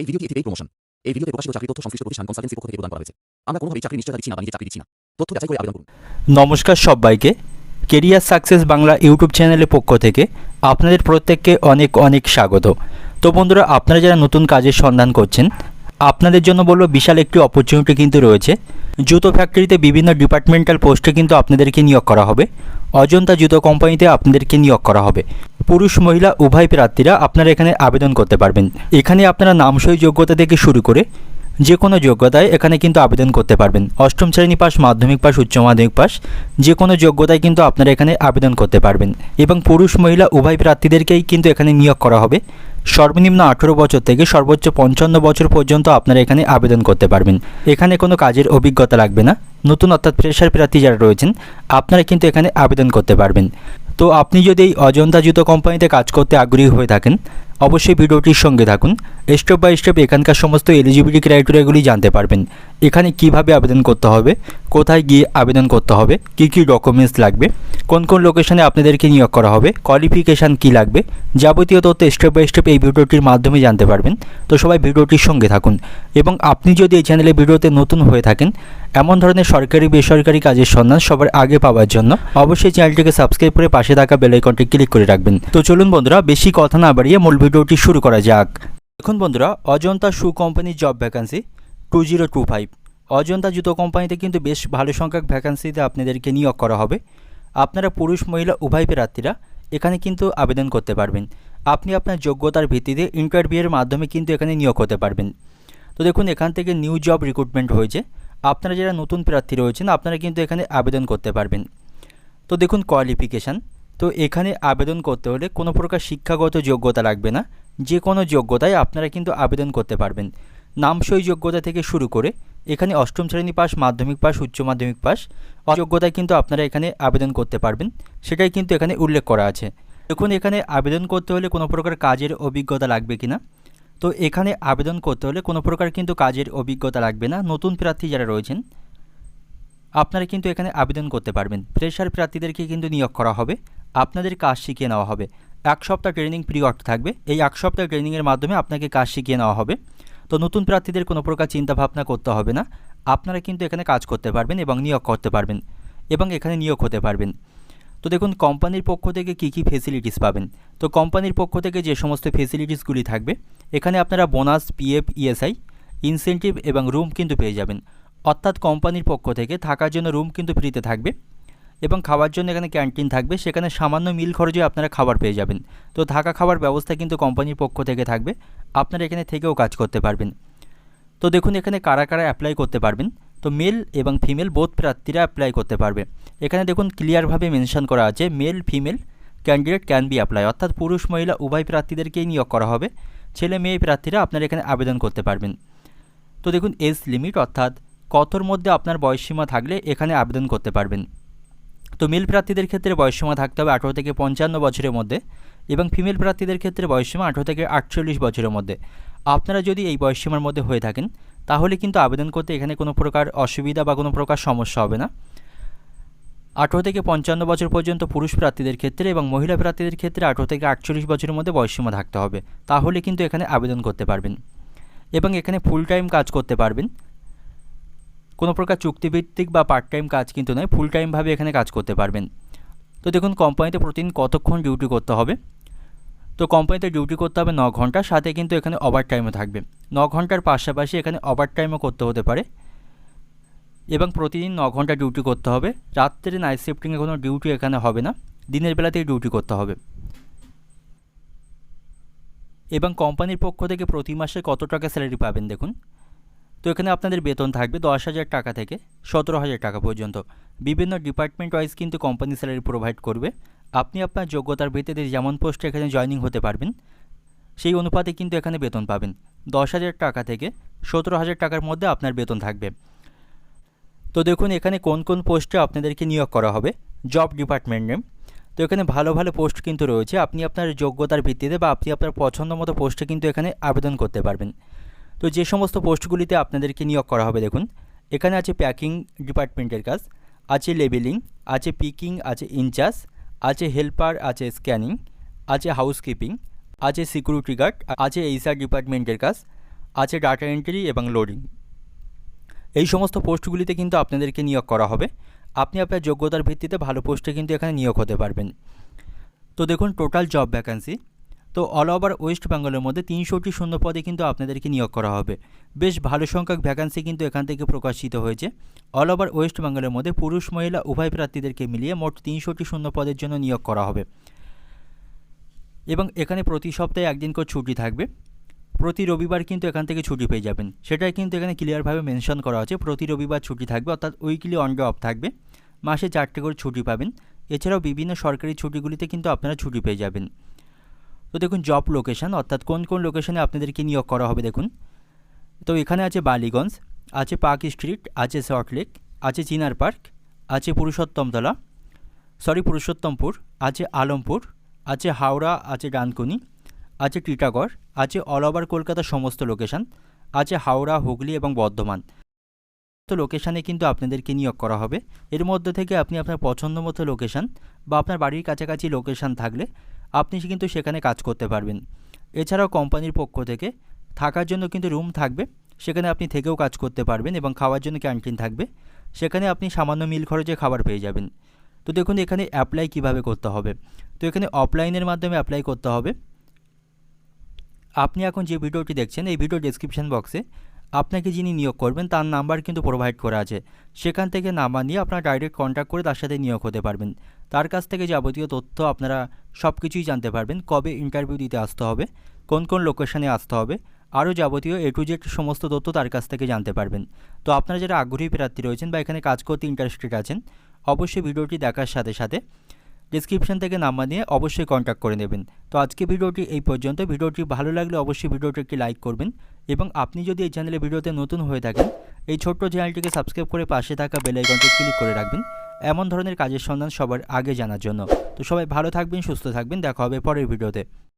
এই ভিডিওটি একটি প্রমোশন এই ভিডিওতে প্রকাশিত চাকরি তথ্য সংশ্লিষ্ট প্রতিষ্ঠান কনসালটেন্সি পক্ষ থেকে প্রদান করা হয়েছে। আমরা কোনোভাবেই চাকরি নিশ্চয়তা দিচ্ছি না বা নিজের চাকরি দিচ্ছি না। তথ্য যাচাই করে আবেদন করুন। নমস্কার সবাইকে। কেরিয়ার সাকসেস বাংলা ইউটিউব চ্যানেলের পক্ষ থেকে আপনাদের প্রত্যেককে অনেক অনেক স্বাগত। তো বন্ধুরা, আপনারা যারা নতুন কাজের সন্ধান করছেন, আপনাদের জন্য বলব বিশাল একটি অপরচুনিটি কিন্তু রয়েছে। জুতো ফ্যাক্টরিতে বিভিন্ন ডিপার্টমেন্টাল পোস্টে কিন্তু আপনাদেরকে নিয়োগ করা হবে। অজন্তা জুতো কোম্পানিতে আপনাদেরকে নিয়োগ করা হবে। পুরুষ, মহিলা, উভয় প্রার্থীরা আপনারা এখানে আবেদন করতে পারবেন। এখানে আপনারা নামসই যোগ্যতা থেকে শুরু করে যে কোনো যোগ্যতায় এখানে কিন্তু আবেদন করতে পারবেন। অষ্টম শ্রেণি পাস, মাধ্যমিক পাস, উচ্চ মাধ্যমিক পাস যে কোনো যোগ্যতায় কিন্তু আপনারা এখানে আবেদন করতে পারবেন। এবং পুরুষ, মহিলা, উভয় প্রার্থীদেরকেই কিন্তু এখানে নিয়োগ করা হবে। সর্বনিম্ন আঠেরো বছর থেকে সর্বোচ্চ পঞ্চান্ন বছর পর্যন্ত আপনারা এখানে আবেদন করতে পারবেন। এখানে কোনো কাজের অভিজ্ঞতা লাগবে না। নতুন অর্থাৎ ফ্রেশার প্রার্থী যারা রয়েছেন, আপনারা কিন্তু এখানে আবেদন করতে পারবেন। তো আপনি যদি এই অজন্তা জুতো কোম্পানিতে কাজ করতে আগ্রহী হয়ে থাকেন, অবশ্যই ভিডিওটির সঙ্গে থাকুন। স্টেপ বাই স্টেপ এখানকার সমস্ত এলিজিবিলিটি ক্রাইটেরিয়াগুলি জানতে পারবেন। এখানে কীভাবে আবেদন করতে হবে, কোথায় গিয়ে আবেদন করতে হবে, কি কি ডকুমেন্টস লাগবে, কোন কোন লোকেশনে আপনাদেরকে নিয়োগ করা হবে কোয়ালিফিকেশান কি লাগবে, যাবতীয় তথ্য স্টেপ বাই স্টেপ এই ভিডিওটির মাধ্যমে জানতে পারবেন। তো সবাই ভিডিওটির সঙ্গে থাকুন এবং আপনি যদি এই চ্যানেলে ভিডিওতে নতুন হয়ে থাকেন, এমন ধরনের সরকারি বেসরকারি কাজের সন্ধান সবার আগে পাওয়ার জন্য অবশ্যই চ্যানেলটিকে সাবস্ক্রাইব করে পাশে থাকা বেল আইকনটি ক্লিক করে রাখবেন। তো চলুন বন্ধুরা, বেশি কথা না বাড়িয়ে মূল ভিডিওটি শুরু করা যাক। দেখুন বন্ধুরা, অজন্তা শু কোম্পানির job vacancy two zero two five. Ajanta জুতো কোম্পানিতে কিন্তু বেশ ভালো সংখ্যক ভ্যাকান্সিতে আপনাদেরকে নিয়োগ করা হবে। আপনারা পুরুষ, মহিলা, উভয় প্রার্থীরা এখানে কিন্তু আবেদন করতে পারবেন। আপনি আপনার যোগ্যতার ভিত্তিতে ইন্টারভিউয়ের মাধ্যমে কিন্তু এখানে নিয়োগ হতে পারবেন। তো দেখুন, এখান থেকে নিউ জব রিক্রুটমেন্ট হয়েছে। আপনারা যারা নতুন প্রার্থী রয়েছেন, আপনারা কিন্তু এখানে আবেদন করতে পারবেন। তো দেখুন কোয়ালিফিকেশান তো এখানে আবেদন করতে হলে কোনো প্রকার শিক্ষাগত যোগ্যতা লাগবে না। যে কোনো যোগ্যতায় আপনারা কিন্তু আবেদন করতে পারবেন। নামসই যোগ্যতা থেকে শুরু করে এখানে অষ্টম শ্রেণি পাস, মাধ্যমিক পাস, উচ্চ মাধ্যমিক পাস অযোগ্যতায় কিন্তু আপনারা এখানে আবেদন করতে পারবেন। সেটাই কিন্তু এখানে উল্লেখ করা আছে। দেখুন, এখানে আবেদন করতে হলে কোনো প্রকার কাজের অভিজ্ঞতা লাগবে কিনা? তো এখানে আবেদন করতে হলে কোনো প্রকার কিন্তু কাজের অভিজ্ঞতা লাগবে না। নতুন প্রার্থী যারা রয়েছেন, আপনারা কিন্তু এখানে আবেদন করতে পারবেন। ফ্রেশার প্রার্থীদেরকে কিন্তু নিয়োগ করা হবে। আপনাদের কাজ শিখিয়ে নেওয়া হবে। এক সপ্তাহ ট্রেনিং পিরিয়ড থাকবে। এই এক সপ্তাহ ট্রেনিংয়ের মাধ্যমে আপনাকে কাজ শিখিয়ে নেওয়া হবে। তো নতুন প্রার্থীদের কোনো প্রকার চিন্তাভাবনা করতে হবে না। আপনারা কিন্তু এখানে কাজ করতে পারবেন এবং নিয়োগ করতে পারবেন এবং এখানে নিয়োগ হতে পারবেন। তো দেখুন, কোম্পানির পক্ষ থেকে কী কী ফেসিলিটিস পাবেন? তো কোম্পানির পক্ষ থেকে যে সমস্ত ফেসিলিটিসগুলি থাকবে, এখানে আপনারা bonus P F E S I incentive এবং রুম কিন্তু পেয়ে যাবেন। অর্থাৎ কোম্পানির পক্ষ থেকে থাকার জন্য রুম কিন্তু ফ্রিতে থাকবে। এবং খাওয়ার জন্য এখানে ক্যান্টিন থাকবে। সেখানে সামান্য মিল খরচে আপনারা খাবার পেয়ে যাবেন। তো থাকা খাবার ব্যবস্থা কিন্তু কোম্পানির পক্ষ থেকে থাকবে। আপনারা এখানে থেকেও কাজ করতে পারবেন। তো দেখুন এখানে কারা কারা অ্যাপ্লাই করতে পারবেন। তো মেল এবং ফিমেল বোধ প্রার্থীরা অ্যাপ্লাই করতে পারবে। এখানে দেখুন ক্লিয়ারভাবে মেনশন করা আছে male female candidate can be apply অর্থাৎ পুরুষ, মহিলা উভয় প্রার্থীদেরকেই নিয়োগ করা হবে। ছেলে, মেয়ে প্রার্থীরা আপনারা এখানে আবেদন করতে পারবেন। তো দেখুন এজ লিমিট অর্থাৎ কতর মধ্যে আপনার বয়সসীমা থাকলে এখানে আবেদন করতে পারবেন। তো মেল প্রার্থীদের ক্ষেত্রে বয়সসীমা থাকতে হবে আঠেরো থেকে পঞ্চান্ন বছরের মধ্যে এবং ফিমেল প্রার্থীদের ক্ষেত্রে বয়সসীমা আঠেরো থেকে আটচল্লিশ বছরের মধ্যে। আপনারা যদি এই বয়সসীমার মধ্যে হয়ে থাকেন, তাহলে কিন্তু আবেদন করতে এখানে কোনো প্রকার অসুবিধা বা কোনো প্রকার সমস্যা হবে না। আঠেরো থেকে পঞ্চান্ন বছর পর্যন্ত পুরুষ প্রার্থীদের ক্ষেত্রে এবং মহিলা প্রার্থীদের ক্ষেত্রে আঠেরো থেকে আটচল্লিশ বছরের মধ্যে বয়সসীমা থাকতে হবে। তাহলে কিন্তু এখানে আবেদন করতে পারবেন এবং এখানে ফুল টাইম কাজ করতে পারবেন। কোনো প্রকার চুক্তিভিত্তিক বা পার্ট টাইম কাজ কিন্তু নয় ফুল টাইমভাবে এখানে কাজ করতে পারবেন। তো দেখুন কোম্পানিতে প্রতিদিন কতক্ষণ ডিউটি করতে হবে? তো কোম্পানিতে ডিউটি করতে হবে ন ঘণ্টা, সাথে কিন্তু এখানে ওভার টাইমও থাকবে। ন ঘণ্টার পাশাপাশি এখানে ওভার টাইমও করতে হতে পারে। এবং প্রতিদিন ন ঘণ্টা ডিউটি করতে হবে। রাত্রে নাইট শিফটিংয়ে কোনো ডিউটি এখানে হবে না। দিনের বেলাতেই ডিউটি করতে হবে। এবং কোম্পানির পক্ষ থেকে প্রতি মাসে কত টাকা স্যালারি পাবেন দেখুন? তো এখানে আপনাদের বেতন থাকবে দশ হাজার টাকা থেকে সতেরো হাজার টাকা পর্যন্ত। বিভিন্ন ডিপার্টমেন্ট ওয়াইজ কিন্তু কোম্পানি স্যালারি প্রোভাইড করবে। আপনি আপনার যোগ্যতার ভিত্তিতে যেমন পোস্টে এখানে জয়নিং হতে পারবেন, সেই অনুপাতে কিন্তু এখানে বেতন পাবেন। দশ হাজার টাকা থেকে সতেরো হাজার টাকার মধ্যে আপনার বেতন থাকবে। তো দেখুন, এখানে কোন কোন পোস্টে আপনাদেরকে নিয়োগ করা হবে জব ডিপার্টমেন্ট নেম তো এখানে ভালো ভালো পোস্ট কিন্তু রয়েছে। আপনি আপনার যোগ্যতার ভিত্তিতে বা আপনি আপনার পছন্দ মতো পোস্টে কিন্তু এখানে আবেদন করতে পারবেন। তো যে সমস্ত পোস্টগুলিতে আপনাদেরকে নিয়োগ করা হবে, দেখুন, এখানে আছে প্যাকিং ডিপার্টমেন্টের কাজ, আছে লেবেলিং, আছে পিকিং, আছে ইনচার্জ, আছে হেল্পার, আছে স্ক্যানিং, আছে হাউসকিপিং, আছে সিকিউরিটি গার্ড, আছে এইচআর ডিপার্টমেন্টের কাজ, আছে ডাটা এন্ট্রি এবং লোডিং। এই সমস্ত পোস্টগুলিতে কিন্তু আপনাদেরকে নিয়োগ করা হবে। আপনি আপনার যোগ্যতার ভিত্তিতে ভালো পোস্টে কিন্তু এখানে নিয়োগ হতে পারবেন। তো দেখুন, টোটাল জব ভ্যাকান্সি তো অল ওভার ওয়েস্ট বেঙ্গলের মধ্যে তিনশোটি শূন্য পদে কিন্তু আপনাদেরকে নিয়োগ করা হবে। বেশ ভালো সংখ্যক ভ্যাকান্সি কিন্তু এখান থেকে প্রকাশিত হয়েছে। অল ওভার ওয়েস্ট বেঙ্গলের মধ্যে পুরুষ, মহিলা, উভয় প্রার্থীদেরকে মিলিয়ে মোট তিনশোটি শূন্য পদের জন্য নিয়োগ করা হবে। এবং এখানে প্রতি সপ্তাহে একদিন করে ছুটি থাকবে। প্রতি রবিবার কিন্তু এখান থেকে ছুটি পেয়ে যাবেন। সেটাই কিন্তু এখানে ক্লিয়ারভাবে মেনশন করা আছে। প্রতি রবিবার ছুটি থাকবে, অর্থাৎ উইকলি অন ডে অফ থাকবে। মাসে চারটে করে ছুটি পাবেন। এছাড়াও বিভিন্ন সরকারি ছুটিগুলিতে কিন্তু আপনারা ছুটি পেয়ে যাবেন। তো দেখুন জব লোকেশন অর্থাৎ কোন কোন লোকেশনে আপনাদেরকে নিয়োগ করা হবে, দেখুন। তো এখানে আছে বালিগঞ্জ, আছে পার্ক স্ট্রিট, আছে সল্টলেক আছে চিনার পার্ক, আছে পুরুষোত্তমতলা সরি পুরুষোত্তমপুর, আছে আলমপুর, আছে হাওড়া, আছে ডানকুনি, আছে টিটাগড়, আছে অল ওভার কলকাতার সমস্ত লোকেশান আছে হাওড়া, হুগলি এবং বর্ধমান। তো লোকেশানে কিন্তু আপনাদেরকে নিয়োগ করা হবে। এর মধ্যে থেকে আপনি আপনার পছন্দ মতো লোকেশান বা আপনার বাড়ির কাছাকাছি লোকেশান থাকলে আপনি কিন্তু সেখানে কাজ করতে পারবেন। এছাড়াও কোম্পানির পক্ষ থেকে থাকার জন্য কিন্তু রুম থাকবে, সেখানে আপনি থেকেও কাজ করতে পারবেন এবং খাওয়ার জন্য ক্যান্টিন থাকবে, সেখানে আপনি সামান্য মিল খরচে খাবার পেয়ে যাবেন। তো দেখুন, এখানে অ্যাপ্লাই কীভাবে করতে হবে? তো এখানে অফলাইনের মাধ্যমে অ্যাপ্লাই করতে হবে। আপনি এখন যে ভিডিওটি দেখছেন, এই ভিডিও ডেসক্রিপশন বক্সে আপনাকে যিনি নিয়োগ করবেন, তার নাম্বার কিন্তু প্রোভাইড করা আছে। সেখান থেকে নাম্বার নিয়ে আপনারা ডাইরেক্ট কন্ট্যাক্ট করে তার সাথে নিয়োগ হতে পারবেন। তার কাছ থেকে যাবতীয় তথ্য আপনারা সব কিছুই জানতে পারবেন, কবে ইন্টারভিউ দিতে আসতে হবে, কোন কোন লোকেশনে আসতে হবে, আরও যাবতীয় এ টু জেড সমস্ত তথ্য তার কাছ থেকে জানতে পারবেন। তো আপনারা যারা আগ্রহী প্রার্থী রয়েছেন বা এখানে কাজ করতে ইন্টারেস্টেড আছেন, অবশ্যই ভিডিওটি দেখার সাথে সাথে ডিসক্রিপশন থেকে নাম্বার নিয়ে অবশ্যই কন্ট্যাক্ট করে নেবেন। তো আজকে ভিডিওটি এই পর্যন্ত। ভিডিওটি ভালো লাগলে অবশ্যই ভিডিওটি একটি লাইক করবেন। এবং আপনি যদি এই চ্যানেলে ভিডিওতে নতুন হয়ে থাকেন, এই ছোট্ট চ্যানেলটিকে সাবস্ক্রাইব করে পাশে থাকা বেল আইকনটি ক্লিক করে রাখবেন। এমন ধরনের কাজের সন্ধান সবার আগে জানার জন্য। তো সবাই ভালো থাকবেন, সুস্থ থাকবেন। দেখা হবে পরের ভিডিওতে।